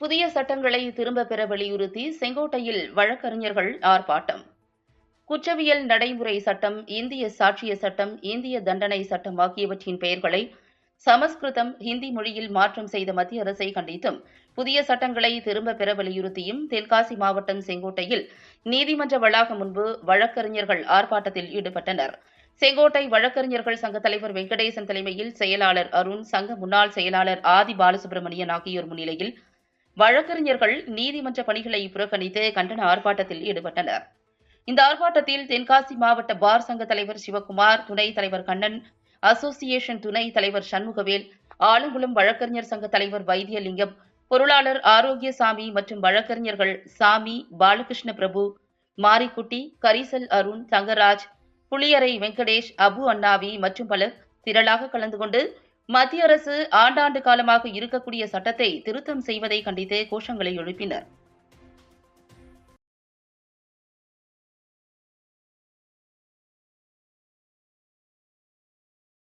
புதிய சட்டங்களை திரும்பப் பெற வலியுறுத்தி செங்கோட்டையில் வழக்கறிஞர்கள் ஆர்ப்பாட்டம். குற்றவியல் நடைமுறை சட்டம் இந்திய சாட்சிய சட்டம் இந்திய தண்டனை சட்டம் ஆகியவற்றின் பெயர்களை சமஸ்கிருதம் ஹிந்தி மொழியில் மாற்றம் செய்த மத்திய அரசை கண்டித்தும் புதிய சட்டங்களை திரும்பப் பெற வலியுறுத்தியும் தென்காசி மாவட்டம் செங்கோட்டையில் நீதிமன்ற வளாகம் முன்பு வழக்கறிஞர்கள் ஆர்ப்பாட்டத்தில் ஈடுபட்டனர். செங்கோட்டை வழக்கறிஞர்கள் சங்க தலைவர் வெங்கடேசன் தலைமையில் செயலாளர் அருண் சங்க முன்னாள் செயலாளர் ஆதி பாலசுப்ரமணியன் ஆகியோர் முன்னிலையில் வழக்கறிஞர்கள் நீதிமன்ற பணிகளை புறக்கணித்து கண்டன ஆர்ப்பாட்டத்தில் ஈடுபட்டனர். இந்த ஆர்ப்பாட்டத்தில் தென்காசி மாவட்ட பார் சங்க தலைவர் சிவக்குமார் துணைத் தலைவர் கண்ணன் அசோசியேஷன் துணைத் தலைவர் சண்முகவேல் ஆலங்குளம் வழக்கறிஞர் சங்க தலைவர் வைத்தியலிங்கம் பொருளாளர் ஆரோக்கியசாமி மற்றும் வழக்கறிஞர்கள் சாமி பாலகிருஷ்ண பிரபு மாரிக்குட்டி கரிசல் அருண் தங்கராஜ் புளியரை வெங்கடேஷ் அபு அண்ணாவி மற்றும் பலர் திரளாக கலந்து கொண்டு மத்திய அரசு ஆண்டாண்டு காலமாக இருக்கக்கூடிய சட்டத்தை திருத்தம் செய்வதை கண்டித்து கோஷங்களை எழுப்பினர்.